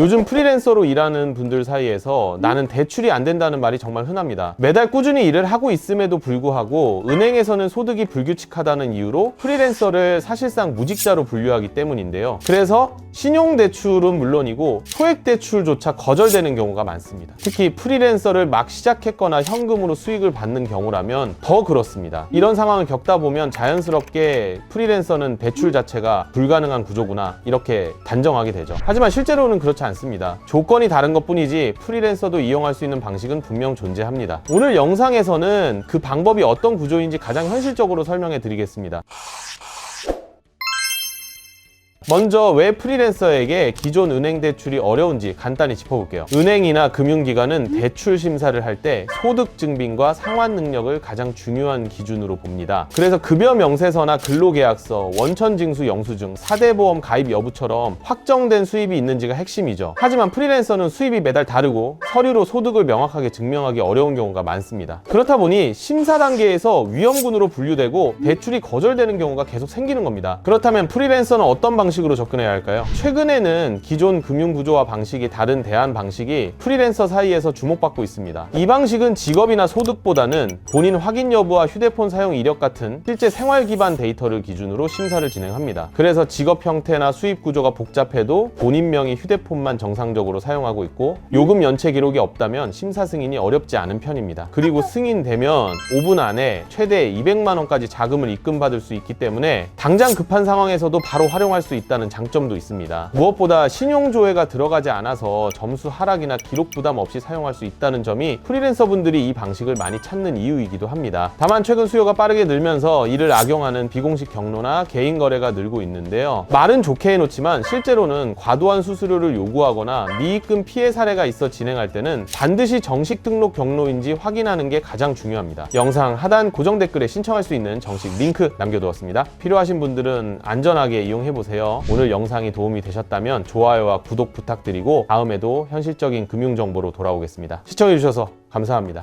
요즘 프리랜서로 일하는 분들 사이에서 나는 대출이 안 된다는 말이 정말 흔합니다. 매달 꾸준히 일을 하고 있음에도 불구하고 은행에서는 소득이 불규칙하다는 이유로 프리랜서를 사실상 무직자로 분류하기 때문인데요. 그래서 신용대출은 물론이고 소액대출조차 거절되는 경우가 많습니다. 특히 프리랜서를 막 시작했거나 현금으로 수익을 받는 경우라면 더 그렇습니다. 이런 상황을 겪다 보면 자연스럽게 프리랜서는 대출 자체가 불가능한 구조구나 이렇게 단정하게 되죠. 하지만 실제로는 그렇지 않습니다. 조건이 다른 것 뿐이지 프리랜서도 이용할 수 있는 방식은 분명 존재합니다. 오늘 영상에서는 그 방법이 어떤 구조인지 가장 현실적으로 설명해 드리겠습니다. 먼저 왜 프리랜서에게 기존 은행 대출이 어려운지 간단히 짚어볼게요. 은행이나 금융기관은 대출 심사를 할 때 소득 증빙과 상환 능력을 가장 중요한 기준으로 봅니다. 그래서 급여 명세서나 근로계약서, 원천징수 영수증, 사대보험 가입 여부처럼 확정된 수입이 있는지가 핵심이죠. 하지만 프리랜서는 수입이 매달 다르고 서류로 소득을 명확하게 증명하기 어려운 경우가 많습니다. 그렇다 보니 심사 단계에서 위험군으로 분류되고 대출이 거절되는 경우가 계속 생기는 겁니다. 그렇다면 프리랜서는 어떤 방식 으로 접근해야 할까요? 최근에는 기존 금융 구조와 방식이 다른 대안 방식이 프리랜서 사이에서 주목받고 있습니다. 이 방식은 직업이나 소득보다는 본인 확인 여부와 휴대폰 사용 이력 같은 실제 생활 기반 데이터를 기준으로 심사를 진행합니다. 그래서 직업 형태나 수입 구조가 복잡해도 본인 명의 휴대폰만 정상적으로 사용하고 있고 요금 연체 기록이 없다면 심사 승인이 어렵지 않은 편입니다. 그리고 승인되면 5분 안에 최대 200만 원까지 자금을 입금받을 수 있기 때문에 당장 급한 상황에서도 바로 활용할 수 있다 는 장점도 있습니다. 무엇보다 신용 조회가 들어가지 않아서 점수 하락이나 기록 부담 없이 사용할 수 있다는 점이 프리랜서 분들이 이 방식을 많이 찾는 이유이기도 합니다. 다만 최근 수요가 빠르게 늘면서 이를 악용하는 비공식 경로나 개인 거래가 늘고 있는데요. 말은 좋게 해놓지만 실제로는 과도한 수수료를 요구하거나 미입금 피해 사례가 있어 진행할 때는 반드시 정식 등록 경로인지 확인하는 게 가장 중요합니다. 영상 하단 고정 댓글에 신청할 수 있는 정식 링크 남겨두었습니다. 필요하신 분들은 안전하게 이용해보세 요. 오늘 영상이 도움이 되셨다면 좋아요와 구독 부탁드리고 다음에도 현실적인 금융 정보로 돌아오겠습니다. 시청해주셔서 감사합니다.